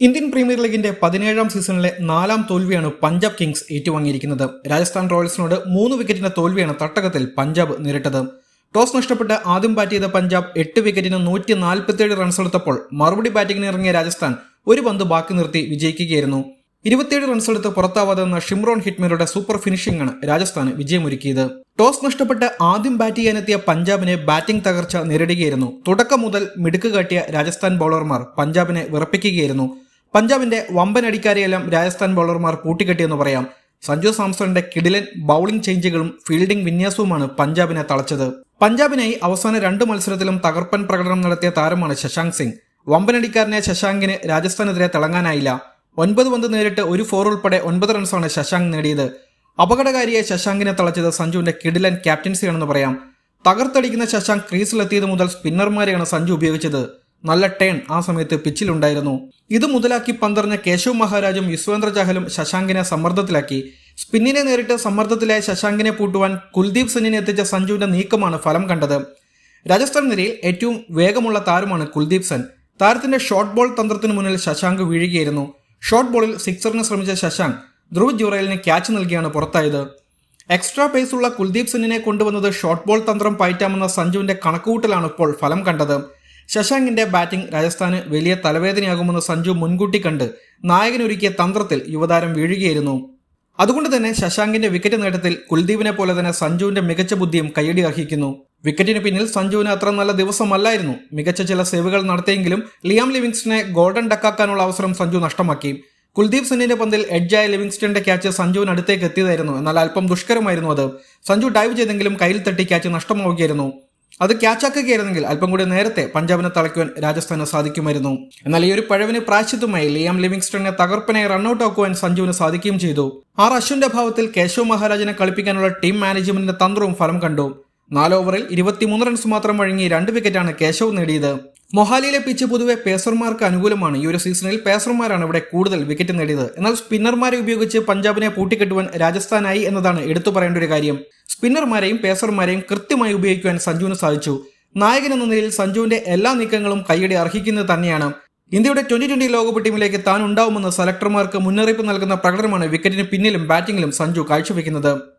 Indian premier ലീഗിന്റെ പതിനേഴാം സീസണിലെ നാലാം തോൽവിയാണ് പഞ്ചാബ് കിങ്സ് ഏറ്റുവാങ്ങിയിരിക്കുന്നത്. രാജസ്ഥാൻ റോയൽസിനോട് മൂന്ന് വിക്കറ്റിന്റെ തോൽവിയാണ് തട്ടകത്തിൽ പഞ്ചാബ് നേരിട്ടത്. ടോസ് നഷ്ടപ്പെട്ട് ആദ്യം ബാറ്റ് ചെയ്ത പഞ്ചാബ് എട്ട് വിക്കറ്റിന് നൂറ്റി നാൽപ്പത്തിയേഴ് റൺസ് എടുത്തപ്പോൾ മറുപടി ബാറ്റിംഗിന് ഇറങ്ങിയ രാജസ്ഥാൻ ഒരു പന്ത് ബാക്കി നിർത്തി വിജയിക്കുകയായിരുന്നു. ഇരുപത്തിയേഴ് റൺസ് എടുത്ത് പുറത്താവാതെ നിന്ന ഷിംറോൺ ഹിറ്റ്മേരുടെ സൂപ്പർ ഫിനിഷിംഗ് ആണ് രാജസ്ഥാന് വിജയമൊരുക്കിയത്. ടോസ് നഷ്ടപ്പെട്ട് ആദ്യം ബാറ്റ് ചെയ്യാനെത്തിയ പഞ്ചാബിനെ ബാറ്റിംഗ് തകർച്ച നേരിടുകയായിരുന്നു. തുടക്കം മുതൽ മിടുക്ക് കാട്ടിയ രാജസ്ഥാൻ ബൗളർമാർ പഞ്ചാബിനെ വിറപ്പിക്കുകയായിരുന്നു. പഞ്ചാബിന്റെ വമ്പൻ അടിക്കാരെയെല്ലാം രാജസ്ഥാൻ ബൗളർമാർ കൂട്ടിക്കെട്ടിയെന്ന് പറയാം. സഞ്ജു സാംസണിന്റെ കിടിലൻ ബൌളിംഗ് ചേഞ്ചുകളും ഫീൽഡിംഗ് വിന്യാസവുമാണ് പഞ്ചാബിനെ തളച്ചത്. പഞ്ചാബിനായി അവസാന രണ്ട് മത്സരത്തിലും തകർപ്പൻ പ്രകടനം നടത്തിയ താരമാണ് ശശാങ്ക് സിംഗ്. വമ്പനടിക്കാരനെ ശശാങ്കിന് രാജസ്ഥാനെതിരെ തിളങ്ങാനായില്ല. ഒൻപത് പന്ത് നേരിട്ട് ഒരു ഫോർ ഉൾപ്പെടെ ഒൻപത് റൺസാണ് ശശാങ്ക് നേടിയത്. അപകടകാരിയെ ശശാങ്കിനെ തളച്ചത് സഞ്ജുവിന്റെ കിടിലൻ ക്യാപ്റ്റൻസിയാണെന്ന് പറയാം. തകർത്തടിക്കുന്ന ശശാങ്ക് ക്രീസിലെത്തിയത് മുതൽ സ്പിന്നർമാരെയാണ് സഞ്ജു ഉപയോഗിച്ചത്. നല്ല ടേൺ ആ സമയത്ത് പിച്ചിലുണ്ടായിരുന്നു ഇത് മുതലാക്കി പന്തറിഞ്ഞ കേശവ് മഹാരാജും യുസ്വേന്ദ്ര ചഹലും ശശാങ്കിനെ സമ്മർദ്ദത്തിലാക്കി. സ്പിന്നിനെ നേരിട്ട് സമ്മർദ്ദത്തിലായ ശശാങ്കിനെ പൂട്ടുവാൻ കുൽദീപ് സെന്നിനെ എത്തിച്ച സഞ്ജുവിന്റെ നീക്കമാണ് ഫലം കണ്ടത്. രാജസ്ഥാൻ നിരയിൽ ഏറ്റവും വേഗമുള്ള താരമാണ് കുൽദീപ് സെൻ. താരത്തിന്റെ ഷോർട്ട് ബോൾ തന്ത്രത്തിന് മുന്നിൽ ശശാങ്ക് വീഴുകയായിരുന്നു. ഷോർട്ട് ബോളിൽ സിക്സറിന് ശ്രമിച്ച ശശാങ്ക് ധ്രുവ് ജുറേലിന് ക്യാച്ച് നൽകിയാണ് പുറത്തായത്. എക്സ്ട്രാ പേസുള്ള കുൽദീപ് സെന്നിനെ കൊണ്ടുവന്നത് ഷോർട്ട് ബോൾ തന്ത്രം പയറ്റാമെന്ന സഞ്ജുവിന്റെ കണക്കുകൂട്ടലാണ് ഇപ്പോൾ ഫലം കണ്ടത്. ശശാങ്കിന്റെ ബാറ്റിംഗ് രാജസ്ഥാന് വലിയ തലവേദനയാകുമെന്ന് സഞ്ജു മുൻകൂട്ടി കണ്ട് നായകനൊരുക്കിയ തന്ത്രത്തിൽ യുവതാരം വീഴുകയായിരുന്നു. അതുകൊണ്ട് തന്നെ ശശാങ്കിന്റെ വിക്കറ്റ് നേട്ടത്തിൽ കുൽദീപിനെ പോലെ തന്നെ സഞ്ജുവിന്റെ മികച്ച ബുദ്ധിയും കയ്യടി അർഹിക്കുന്നു. വിക്കറ്റിന് പിന്നിൽ സഞ്ജുവിന് അത്ര നല്ല ദിവസമല്ലായിരുന്നു. മികച്ച ചില സേവുകൾ നടത്തിയെങ്കിലും ലിയാം ലിവിങ്സ്റ്റനെ ഗോൾഡൻ ഡക്കാക്കാനുള്ള അവസരം സഞ്ജു നഷ്ടമാക്കി. കുൽദീപ് സെന്നിന്റെ പന്തിൽ എഡ്ജായ ലിവിങ്സ്റ്റന്റെ ക്യാച്ച് സഞ്ജുവിന് അടുത്തേക്ക് എത്തിയതായിരുന്നു. എന്നാൽ അല്പം ദുഷ്കരമായിരുന്നു അത്. സഞ്ജു ഡൈവ് ചെയ്തെങ്കിലും കയ്യിൽ തട്ടി ക്യാച്ച് നഷ്ടമാവുകയായിരുന്നു. അത് ക്യാച്ചാക്കുകയായിരുന്നെങ്കിൽ അല്പം കൂടി നേരത്തെ പഞ്ചാബിനെ തളയ്ക്കുവാൻ രാജസ്ഥാന് സാധിക്കുമായിരുന്നു. എന്നാൽ ഈ ഒരു പഴവിന് പ്രാശ്ചിത്വമായി ലിയാം ലിവിങ്സ്റ്റണിനെ തകർപ്പനെ റണ്ണൌട്ട് ആക്കുവാൻ സഞ്ജുവിന് സാധിക്കുകയും ചെയ്തു. ആർ അശ്വിന്റെ ഭാവത്തിൽ കേശവ് മഹാരാജനെ കളിപ്പിക്കാനുള്ള ടീം മാനേജ്മെന്റിന്റെ തന്ത്രവും ഫലം കണ്ടു. നാല് ഓവറിൽ ഇരുപത്തിമൂന്ന് റൺസ് മാത്രം വഴങ്ങി രണ്ട് വിക്കറ്റാണ് കേശവ് നേടിയത്. മൊഹാലിയിലെ പിച്ച് പൊതുവെ പേസർമാർക്ക് അനുകൂലമാണ്. ഈ ഒരു സീസണിൽ പേസർമാരാണ് ഇവിടെ കൂടുതൽ വിക്കറ്റ് നേടിയത്. എന്നാൽ സ്പിന്നർമാരെ ഉപയോഗിച്ച് പഞ്ചാബിനെ പൂട്ടിക്കെട്ടുവാൻ രാജസ്ഥാനായി എന്നതാണ് എടുത്തു പറയേണ്ട ഒരു കാര്യം. സ്പിന്നർമാരെയും പേസർമാരെയും കൃത്യമായി ഉപയോഗിക്കുവാൻ സഞ്ജുവിന് സാധിച്ചു. നായകൻ എന്ന നിലയിൽ സഞ്ജുവിന്റെ എല്ലാ നീക്കങ്ങളും കൈയടി അർഹിക്കുന്നത് തന്നെയാണ്. ഇന്ത്യയുടെ ട്വന്റി ട്വന്റി ലോകകപ്പ് ടീമിലേക്ക് താൻ ഉണ്ടാവുമെന്ന് സെലക്ടർമാർക്ക് മുന്നറിയിപ്പ് നൽകുന്ന പ്രകടനമാണ് വിക്കറ്റിന് പിന്നിലും ബാറ്റിംഗിലും സഞ്ജു കാഴ്ചവെക്കുന്നത്.